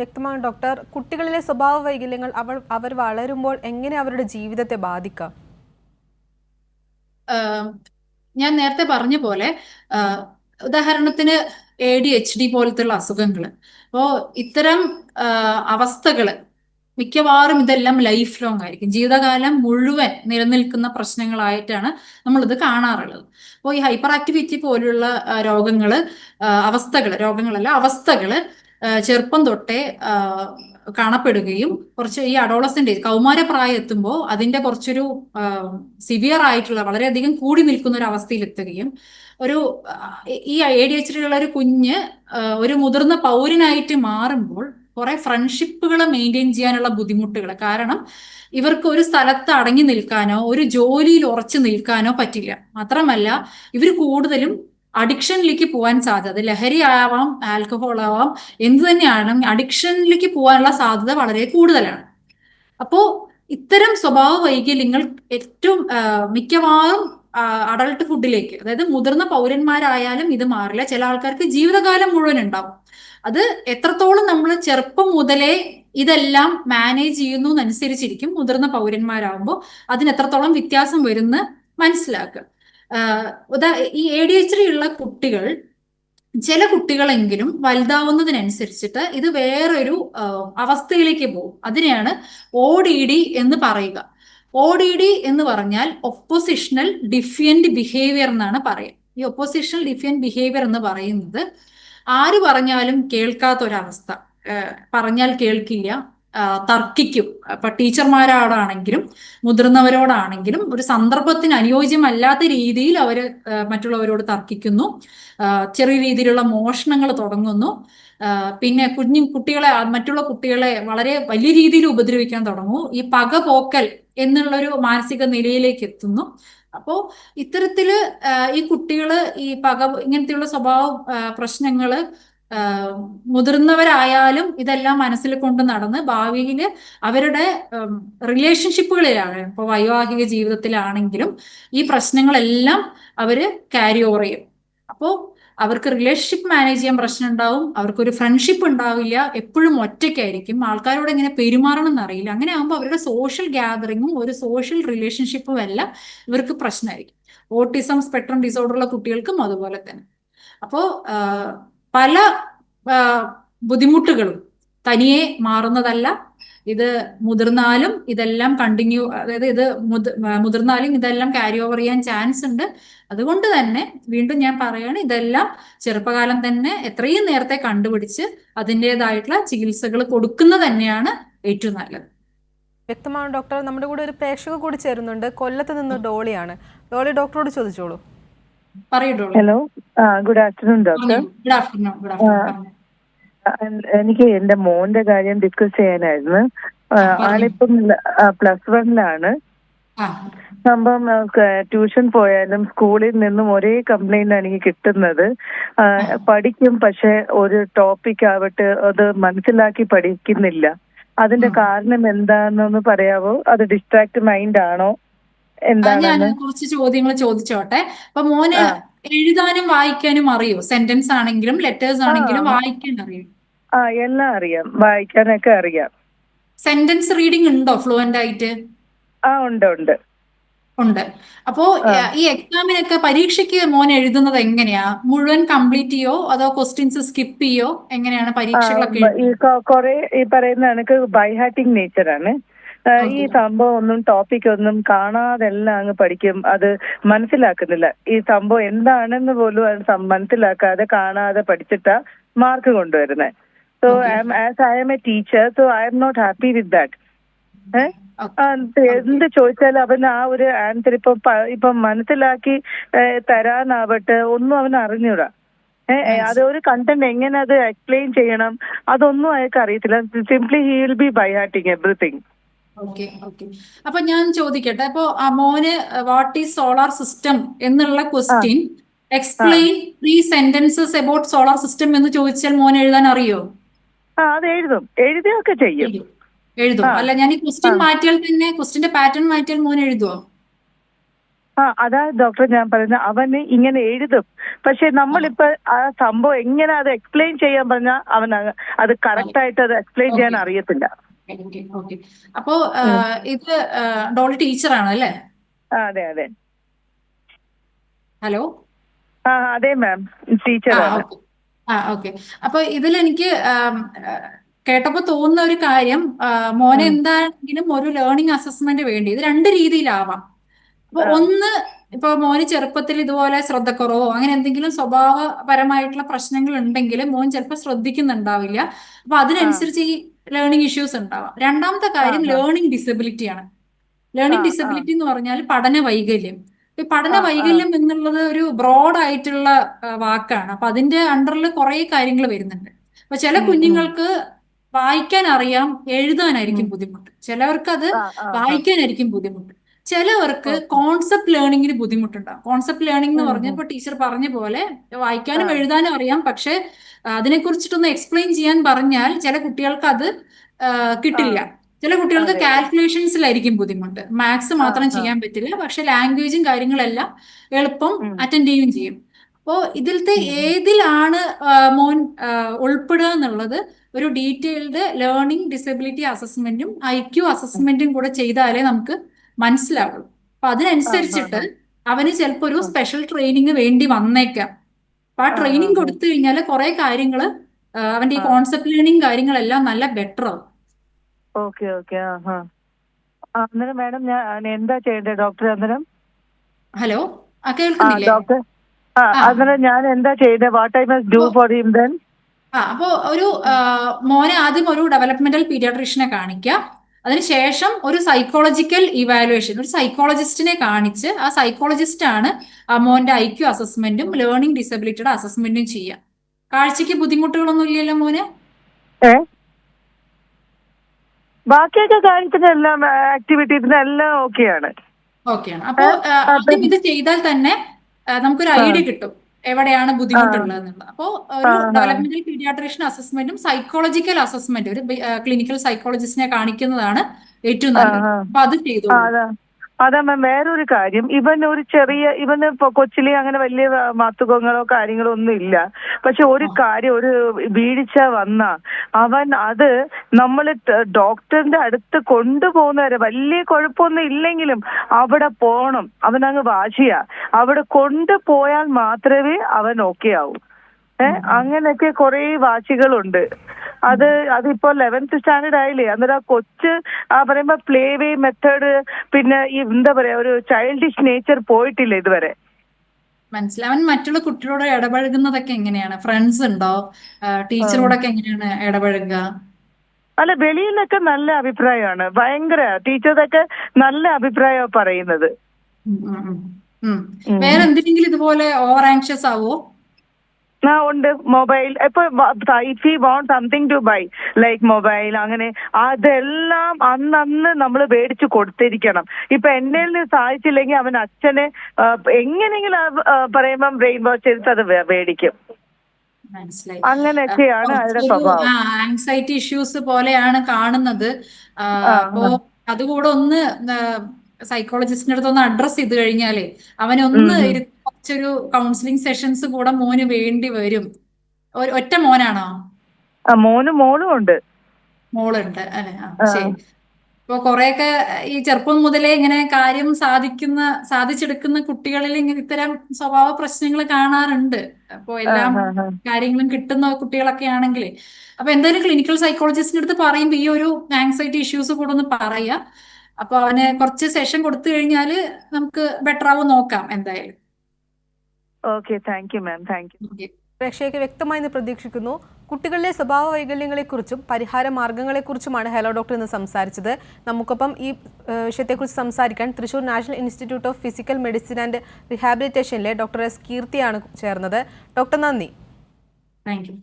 വ്യക്തമാണ്. ഡോക്ടർ കുട്ടികളിലെ സ്വഭാവ വൈകല്യങ്ങൾ അവർ അവർ വളരുമ്പോൾ എങ്ങനെ അവരുടെ ജീവിതത്തെ ബാധിക്കാം? ഞാൻ നേരത്തെ പറഞ്ഞ പോലെ ഉദാഹരണത്തിന് എ ഡി എച്ച് ഡി പോലത്തുള്ള അസുഖങ്ങൾ അപ്പോൾ ഇത്തരം അവസ്ഥകൾ മിക്കവാറും ഇതെല്ലാം ലൈഫ് ലോങ് ആയിരിക്കും. ജീവിതകാലം മുഴുവൻ നിലനിൽക്കുന്ന പ്രശ്നങ്ങളായിട്ടാണ് നമ്മളിത് കാണാറുള്ളത്. അപ്പോൾ ഈ ഹൈപ്പർ ആക്ടിവിറ്റി പോലുള്ള രോഗങ്ങൾ അവസ്ഥകൾ രോഗങ്ങളല്ല അവസ്ഥകൾ ചെറുപ്പം തൊട്ടേ കാണപ്പെടുകയും കുറച്ച് ഈ അഡോളസിന്റെ കൗമാരപ്രായം എത്തുമ്പോൾ അതിന്റെ കുറച്ചൊരു സിവിയർ ആയിട്ടുള്ള വളരെയധികം കൂടി നിൽക്കുന്ന ഒരു അവസ്ഥയിൽ എത്തുകയും ഒരു ഈ എ ഡി എച്ച് ഉള്ള ഒരു കുഞ്ഞ് ഒരു മുതിർന്ന പൗരനായിട്ട് മാറുമ്പോൾ കുറെ ഫ്രണ്ട്ഷിപ്പുകൾ മെയിന്റെയിൻ ചെയ്യാനുള്ള ബുദ്ധിമുട്ടുകൾ കാരണം ഇവർക്ക് ഒരു സ്ഥലത്ത് അടങ്ങി നിൽക്കാനോ ഒരു ജോലിയിൽ ഉറച്ചു നിൽക്കാനോ പറ്റില്ല. മാത്രമല്ല ഇവർ കൂടുതലും അഡിക്ഷനിലേക്ക് പോകാൻ സാധ്യത ലഹരി ആവാം ആൽക്കഹോൾ ആവാം എന്ത് തന്നെയാണ് അഡിക്ഷനിലേക്ക് പോകാനുള്ള സാധ്യത വളരെ കൂടുതലാണ്. അപ്പോ ഇത്തരം സ്വഭാവ വൈകല്യങ്ങൾ ഏറ്റവും മിക്കവാറും അഡൾട്ട് ഫുഡിലേക്ക് അതായത് മുതിർന്ന പൗരന്മാരായാലും ഇത് മാറില്ല. ചില ആൾക്കാർക്ക് ജീവിതകാലം മുഴുവൻ ഉണ്ടാവും. അത് എത്രത്തോളം നമ്മൾ ചെറുപ്പം മുതലേ ഇതെല്ലാം മാനേജ് ചെയ്യുന്നു എന്നനുസരിച്ചിരിക്കും മുതിർന്ന പൗരന്മാരാകുമ്പോൾ അതിന് എത്രത്തോളം വ്യത്യാസം വരുന്ന മനസ്സിലാക്കുക. ഉദാ ഈ എ ഡി എച്ച് ഡി ഉള്ള കുട്ടികൾ ചില കുട്ടികളെങ്കിലും വലുതാവുന്നതിനനുസരിച്ചിട്ട് ഇത് വേറൊരു അവസ്ഥയിലേക്ക് പോകും. അതിനെയാണ് ഒ ഡി ഡി എന്ന് പറയുക. ഒ ഡി ഡി എന്ന് പറഞ്ഞാൽ ഒപ്പോസിഷണൽ ഡിഫിയന്റ് ബിഹേവിയർ എന്നാണ് പറയുക. ഈ ഒപ്പോസിഷണൽ ഡിഫിയന്റ് ബിഹേവിയർ എന്ന് പറയുന്നത് ആര് പറഞ്ഞാലും കേൾക്കാത്ത ഒരവസ്ഥ പറഞ്ഞാൽ കേൾക്കില്ല തർക്കിക്കും. അപ്പൊ ടീച്ചർമാരോടാണെങ്കിലും മുതിർന്നവരോടാണെങ്കിലും ഒരു സന്ദർഭത്തിന് അനുയോജ്യമല്ലാത്ത രീതിയിൽ അവർ മറ്റുള്ളവരോട് തർക്കിക്കുന്നു. ചെറിയ രീതിയിലുള്ള മോഷണങ്ങൾ തുടങ്ങുന്നു. പിന്നെ കുഞ്ഞു കുട്ടികളെ മറ്റുള്ള കുട്ടികളെ വളരെ വലിയ രീതിയിൽ ഉപദ്രവിക്കാൻ തുടങ്ങും ഈ പക പോക്കൽ എന്നുള്ളൊരു മാനസിക നിലയിലേക്ക് എത്തുന്നു. അപ്പോൾ ഇത്തരത്തിൽ ഈ കുട്ടികൾ ഈ പക ഇങ്ങനത്തെയുള്ള സ്വഭാവ പ്രശ്നങ്ങൾ മുതിർന്നവരായാലും ഇതെല്ലാം മനസ്സിൽ കൊണ്ട് നടന്ന് ഭാവിയിൽ അവരുടെ റിലേഷൻഷിപ്പുകളിലാണ് ഇപ്പോൾ വൈവാഹിക ജീവിതത്തിലാണെങ്കിലും ഈ പ്രശ്നങ്ങളെല്ലാം അവർ ക്യാരി ഓവർ ചെയ്യും. അപ്പോൾ അവർക്ക് റിലേഷൻഷിപ്പ് മാനേജ് ചെയ്യാൻ പ്രശ്നം ഉണ്ടാവും അവർക്കൊരു ഫ്രണ്ട്ഷിപ്പ് ഉണ്ടാവില്ല. എപ്പോഴും ഒറ്റയ്ക്കായിരിക്കും. ആൾക്കാരോട് എങ്ങനെ പെരുമാറണം എന്നറിയില്ല. അങ്ങനെ ആകുമ്പോൾ അവരുടെ സോഷ്യൽ ഗ്യാതറിങ്ങും ഒരു സോഷ്യൽ റിലേഷൻഷിപ്പും എല്ലാം ഇവർക്ക് പ്രശ്നമായിരിക്കും. ഓട്ടിസം സ്പെക്ട്രം ഡിസോർഡറുള്ള കുട്ടികൾക്കും അതുപോലെ തന്നെ. അപ്പോൾ പല ബുദ്ധിമുട്ടുകളും. തനിയെ മാറുന്നതല്ല ഇത് മുതിർന്നാലും ഇതെല്ലാം കണ്ടിന്യൂ അതായത് ഇത് മുതിർന്നാലും ഇതെല്ലാം ക്യാരി ഓവർ ചെയ്യാൻ ചാൻസ് ഉണ്ട്. അതുകൊണ്ട് തന്നെ വീണ്ടും ഞാൻ പറയാണ് ഇതെല്ലാം ചെറുപ്പകാലം തന്നെ എത്രയും നേരത്തെ കണ്ടുപിടിച്ച് അതിന്റെതായിട്ടുള്ള ചികിത്സകൾ കൊടുക്കുന്നത് തന്നെയാണ് ഏറ്റവും നല്ലത്. വ്യക്തമാണ് ഡോക്ടർ? നമ്മുടെ കൂടെ ഒരു പ്രേക്ഷക കൂടി ചേരുന്നുണ്ട്. കൊല്ലത്ത് നിന്ന് ഡോളിയാണ്. ഡോളി ഡോക്ടറോട് ചോദിച്ചോളൂ. Hello. Good afternoon doctor. Good afternoon good afternoon എനിക്ക് എന്റെ മോന്റെ കാര്യം ഡിസ്കസ് ചെയ്യാനായിരുന്നു. ആളിപ്പം പ്ലസ് വണ്ണിലാണ്. സംഭവം ട്യൂഷൻ പോയാലും സ്കൂളിൽ നിന്നും ഒരേ കംപ്ലൈന്റ് ആണ് എനിക്ക് കിട്ടുന്നത്. പഠിക്കും പക്ഷെ ഒരു ടോപ്പിക് ആവട്ടെ അത് മനസ്സിലാക്കി പഠിക്കുന്നില്ല. അതിന്റെ കാരണം എന്താണെന്നൊന്ന് പറയാവോ? അത് ഡിസ്ട്രാക്ട് മൈൻഡ് ആണോ? ഞാൻ കുറച്ച് ചോദ്യങ്ങൾ ചോദിച്ചോട്ടെ. അപ്പൊ മോന് എഴുതാനും വായിക്കാനും അറിയോ? സെന്റൻസ് ആണെങ്കിലും ലെറ്റേഴ്സ് ആണെങ്കിലും വായിക്കാൻ അറിയോ ആ എല്ലാം അറിയാം. വായിക്കാനൊക്കെ അറിയാം. സെന്റൻസ് റീഡിംഗ് ഉണ്ടോ ഫ്ലുവന്റ് ആയിട്ട്? ആ ഉണ്ട് ഉണ്ട്. ഉണ്ട്. അപ്പോ ഈ എക്സാമിനൊക്കെ പരീക്ഷയ്ക്ക് മോൻ എഴുതുന്നത് എങ്ങനെയാ? മുഴുവൻ കംപ്ലീറ്റ് ചെയ്യോ? അതോ ക്വസ്റ്റ്യൻസ് സ്കിപ്പ് ചെയ്യോ? എങ്ങനെയാണ് പരീക്ഷകളൊക്കെ ഈ പറയുന്ന കണക്ക് ബൈഹാർട്ടിങ് നേച്ചറാണ് ഈ സംഭവം ഒന്നും ടോപ്പിക് ഒന്നും കാണാതെല്ലാം അങ്ങ് പഠിക്കും. അത് മനസ്സിലാക്കുന്നില്ല. ഈ സംഭവം എന്താണെന്ന് പോലും അത് മനസ്സിലാക്കാതെ കാണാതെ പഠിച്ചിട്ടാ മാർക്ക് കൊണ്ടുവരുന്നത് so. As I'm a teacher so I'm not happy with that ഏഹ്. എന്ത് ചോദിച്ചാലും അവൻ ആ ഒരു ആൻസർ ഇപ്പൊ ഇപ്പൊ മനസ്സിലാക്കി തരാനാവട്ടെ ഒന്നും അവൻ അറിഞ്ഞൂടാ. ഏഹ് അത് ഒരു കണ്ടന്റ് എങ്ങനെ അത് എക്സ്പ്ലെയിൻ ചെയ്യണം അതൊന്നും അയാൾക്ക് അറിയത്തില്ല. Simply he will be by hurting everything okay okay. അപ്പൊ ഞാൻ ചോദിക്കട്ടെ അപ്പൊ മോന് വാട്ട് ഈസ് സോളാർ സിസ്റ്റം എന്നുള്ള question explain three sentences about solar system എന്ന് ചോദിച്ചാൽ മോൻ എഴുതാൻ അറിയോ? ആ അത് എഴുതും. എഴുതുകയൊക്കെ ചെയ്യും. എഴുതും. അല്ല ഞാൻ ഈ ക്വസ്റ്റ്യൻ. മാറ്റിയാൽ തന്നെ ക്വസ്റ്റ്യന്റെ പാറ്റേൺ മാറ്റിയാൽ മോൻ എഴുതുമോ ആ അതാ ഡോക്ടർ ഞാൻ പറഞ്ഞ അവന് ഇങ്ങനെ എഴുതും. പക്ഷെ നമ്മളിപ്പോ ആ സംഭവം എങ്ങനെ അത് എക്സ്പ്ലെയിൻ ചെയ്യാൻ പറഞ്ഞാൽ അവൻ അത് കറക്റ്റ് ആയിട്ട് അത് എക്സ്പ്ലെയിൻ ചെയ്യാൻ. അറിയത്തില്ല. ഓക്കെ അപ്പോ ഇത് ഡോളി ടീച്ചറാണ് അല്ലേ? അതെ അതെ. ഹലോ? അതെ മാം. ടീച്ചറാണ്. ആ ഓക്കെ. അപ്പൊ ഇതിൽ എനിക്ക് കേട്ടപ്പോൾ കേട്ടപ്പോ തോന്നുന്ന ഒരു കാര്യം മോനെ എന്താണെങ്കിലും ഒരു ലേണിംഗ് അസസ്മെന്റ് വേണ്ടി ഇത് രണ്ട് രീതിയിലാവാം. അപ്പൊ. ഒന്ന് ഇപ്പൊ മോന് ചെറുപ്പത്തിൽ ഇതുപോലെ ശ്രദ്ധക്കുറവോ അങ്ങനെ എന്തെങ്കിലും സ്വഭാവപരമായിട്ടുള്ള പ്രശ്നങ്ങൾ ഉണ്ടെങ്കിൽ മോൻ ചിലപ്പോൾ ശ്രദ്ധിക്കുന്നുണ്ടാവില്ല. അപ്പൊ അതിനനുസരിച്ച് ഈ ലേണിംഗ് ഇഷ്യൂസ് ഉണ്ടാവാം രണ്ടാമത്തെ കാര്യം. ലേണിംഗ് ഡിസബിലിറ്റി ആണ് ലേണിംഗ് ഡിസബിലിറ്റി എന്ന് പറഞ്ഞാൽ പഠന വൈകല്യം ഈ പഠന. വൈകല്യം എന്നുള്ളത് ഒരു ബ്രോഡ് ആയിട്ടുള്ള വാക്കാണ് അപ്പൊ അതിന്റെ അണ്ടറിൽ കുറെ കാര്യങ്ങൾ വരുന്നുണ്ട് അപ്പൊ ചില. കുഞ്ഞുങ്ങൾക്ക് വായിക്കാൻ അറിയാം എഴുതാനായിരിക്കും. ബുദ്ധിമുട്ട് ചിലവർക്ക് അത്. വായിക്കാനായിരിക്കും ബുദ്ധിമുട്ട് ചിലവർക്ക്. കോൺസെപ്റ്റ് ലേണിംഗിന് ബുദ്ധിമുട്ടുണ്ടാകും കോൺസെപ്റ്റ് ലേണിംഗ് എന്ന് പറഞ്ഞപ്പോ ടീച്ചർ പറഞ്ഞ പോലെ വായിക്കാനും എഴുതാനും അറിയാം പക്ഷെ അതിനെ കുറിച്ചിട്ടൊന്ന് എക്സ്പ്ലെയിൻ ചെയ്യാൻ പറഞ്ഞാൽ ചില കുട്ടികൾക്ക് അത് കിട്ടില്ല. ചില കുട്ടികൾക്ക്. കാൽക്കുലേഷൻസിലായിരിക്കും ബുദ്ധിമുട്ട്. മാത്സ് മാത്രം ചെയ്യാൻ പറ്റില്ല. പക്ഷെ ലാംഗ്വേജും കാര്യങ്ങളെല്ലാം എളുപ്പം. അറ്റൻഡ് ചെയ്യുകയും ചെയ്യും. അപ്പോ ഇതിലത്തെ ഏതിലാണ് മോൻ ഉൾപ്പെടുക എന്നുള്ളത് ഒരു ഡീറ്റെയിൽഡ് ലേണിംഗ് ഡിസബിലിറ്റി അസസ്മെന്റും ഐ ക്യു അസസ്മെന്റും കൂടെ ചെയ്താലേ നമുക്ക് മനസ്സിലാവുള്ളൂ. അപ്പൊ അതിനനുസരിച്ചിട്ട് അവന് ചിലപ്പോൾ ഒരു സ്പെഷ്യൽ ട്രെയിനിങ് വേണ്ടി വന്നേക്കാം. അപ്പൊ ആ ട്രെയിനിങ്. കൊടുത്തു കഴിഞ്ഞാൽ കുറെ കാര്യങ്ങൾ അവന്റെ ഈ കോൺസെപ്റ്റ് ലേണിംഗ് കാര്യങ്ങളെല്ലാം നല്ല ബെറ്റർ ആവും. ഓക്കെ ഓക്കെ അന്നേരം മാഡം ഞാൻ എന്താ ചെയ്യേണ്ടത് ഡോക്ടർ അന്നേരം? ഹലോ? ആ കേൾക്കുന്നില്ലേ? ഡോക്ടർ. അന്നേരം ഞാൻ എന്താ ചെയ്യേണ്ടത് what I must do for him then ആ അപ്പോ ഒരു മോനെ ആദ്യം ഒരു ഡെവലപ്മെന്റൽ പീഡിയാട്രീഷ്യനെ കാണിക്കുക അതിനുശേഷം ഒരു സൈക്കോളജിക്കൽ ഇവാലുവേഷൻ ഒരു സൈക്കോളജിസ്റ്റിനെ കാണിച്ച് ആ സൈക്കോളജിസ്റ്റ് ആണ് മോന്റെ ഐ ക്യു അസസ്മെന്റും ലേണിംഗ് ഡിസബിലിറ്റിയുടെ അസസ്മെന്റും ചെയ്യുക. കാഴ്ചക്ക് ബുദ്ധിമുട്ടുകളൊന്നും ഇല്ലല്ലോ മോന്? ബാക്കിയൊക്കെ കാര്യത്തിന് എല്ലാം ആക്ടിവിറ്റീസിന് എല്ലാം ഓക്കെയാണ് ഓക്കെയാണ് അപ്പോ ആ, ആദ്യം ഇത് ചെയ്താൽ തന്നെ നമുക്കൊരു ഐഡിയ കിട്ടും. എവിടെയാണ് ബുദ്ധിമുട്ടുള്ളത് അപ്പോൾ അപ്പോ ഒരു. ഡെവലപ്മെന്റൽ പീഡിയാട്രീഷൻ അസസ്മെന്റും സൈക്കോളജിക്കൽ അസസ്മെന്റ് ഒരു ക്ലിനിക്കൽ സൈക്കോളജിസ്റ്റിനെ കാണിക്കുന്നതാണ് ഏറ്റവും നല്ലത്. അപ്പൊ അത് ചെയ്തു അതാ മാം വേറൊരു കാര്യം. ഇവൻ ഒരു ചെറിയ ഇവന് ഇപ്പൊ കൊച്ചിലെ അങ്ങനെ വലിയ മാത്തുകങ്ങളോ കാര്യങ്ങളോ ഒന്നും ഇല്ല. പക്ഷെ ഒരു കാര്യം ഒരു വീഴ്ച വന്ന അവൻ അത് നമ്മൾ ഡോക്ടറിന്റെ അടുത്ത് കൊണ്ടുപോകുന്നവരെ വലിയ കുഴപ്പമൊന്നും ഇല്ലെങ്കിലും അവിടെ പോണം. അവനങ്ങ് വാശിയാ. അവിടെ കൊണ്ടുപോയാൽ മാത്രമേ അവൻ ഓക്കെ ആവൂ. ഏ അങ്ങനെയൊക്കെ കുറെ വാശികളുണ്ട്. അത് അതിപ്പോ ലെവൻത്ത് സ്റ്റാൻഡേർഡ് ആയില്ലേ? അന്നേരം ആ കൊച്ച് ആ പറയുമ്പോ പ്ലേ വേ മെത്തേഡ് പിന്നെ ഈ എന്താ പറയാ ഒരു ചൈൽഡിഷ് നേച്ചർ പോയിട്ടില്ല ഇതുവരെ. മനസ്സിലാവൻ മറ്റുള്ള കുട്ടികളോട് ഇടപഴകുന്നതൊക്കെ എങ്ങനെയാണ്? ഫ്രണ്ട്സ് ഉണ്ടോ? ടീച്ചറോടൊക്കെ എങ്ങനെയാണ് ഇടപഴകുക? അല്ല വെളിയിലൊക്കെ നല്ല അഭിപ്രായമാണ്. ഭയങ്കര ടീച്ചേഴ്സൊക്കെ നല്ല അഭിപ്രായമാണ് പറയുന്നത്. വേറെ എന്തിനെങ്കിലും ഇതുപോലെ ഓവർ ആങ്ഷ്യസ് ആവോ? ആ ഉണ്ട്. മൊബൈൽ. ഇപ്പൊ if you want something to buy like mobile അങ്ങനെ അതെല്ലാം അന്നന്ന് നമ്മൾ മേടിച്ചു കൊടുത്തിരിക്കണം. ഇപ്പൊ എന്നെ സാധിച്ചില്ലെങ്കിൽ അവൻ അച്ഛനെ എങ്ങനെയെങ്കിലും പറയുമ്പം ബ്രെയിൻ വാഷ് ചെയ്തിട്ട് അത് മേടിക്കും. അങ്ങനെയൊക്കെയാണ് അവരുടെ സ്വഭാവം. ആങ്സൈറ്റി ഇഷ്യൂസ് പോലെയാണ് കാണുന്നത്. അപ്പോ അതുകൂടെ ഒന്ന് സൈക്കോളജിസ്റ്റിന്റെ അടുത്ത് ഒന്ന് അഡ്രസ് ചെയ്ത് കഴിഞ്ഞാലേ അവനൊന്ന് കുറച്ചൊരു കൗൺസിലിംഗ് സെഷൻസ് കൂടെ മോന് വേണ്ടി വരും. ഒറ്റ മോനാണോ? മോനും മോളും ഉണ്ട്. മോളുണ്ട് അല്ലെ. ശരി. ഇപ്പൊ കുറെയൊക്കെ ഈ ചെറുപ്പം മുതലേ ഇങ്ങനെ കാര്യം സാധിക്കുന്ന സാധിച്ചെടുക്കുന്ന കുട്ടികളിൽ ഇങ്ങനെ ഇത്തരം സ്വഭാവ പ്രശ്നങ്ങൾ കാണാറുണ്ട്. അപ്പൊ എല്ലാം. കാര്യങ്ങളും കിട്ടുന്ന കുട്ടികളൊക്കെ ആണെങ്കിൽ അപ്പൊ എന്തായാലും ക്ലിനിക്കൽ സൈക്കോളജിസ്റ്റിന്റെ അടുത്ത് പറയുമ്പോൾ ഈ ഒരു ആങ്സൈറ്റി ഇഷ്യൂസ് കൂടെ ഒന്ന് പറയുക അപ്പൊ അവന് കുറച്ച് സെഷൻ കൊടുത്തു കഴിഞ്ഞാൽ നമുക്ക് ബെറ്റർ ആവും നോക്കാം എന്തായാലും. Okay thank you ma'am thank you പ്രേക്ഷകർക്ക് വ്യക്തമായി പ്രതീക്ഷിക്കുന്നു കുട്ടികളിലെ സ്വഭാവ വൈകല്യങ്ങളെക്കുറിച്ചും പരിഹാര മാർഗങ്ങളെക്കുറിച്ചുമാണ് ഹലോ ഡോക്ടർ ഇന്ന് സംസാരിച്ചത്. നമുക്കൊപ്പം ഈ വിഷയത്തെക്കുറിച്ച് സംസാരിക്കാൻ Thrissur national institute of physical medicine and റിഹാബിലിറ്റേഷനിലെ doctor S കീർത്തിയാണ് ചേർന്നത്. ഡോക്ടർ നന്ദി. താങ്ക് യു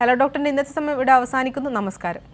ഹലോ ഡോക്ടറിന്റെ ഇന്നത്തെ സമയം ഇവിടെ അവസാനിക്കുന്നു. നമസ്കാരം.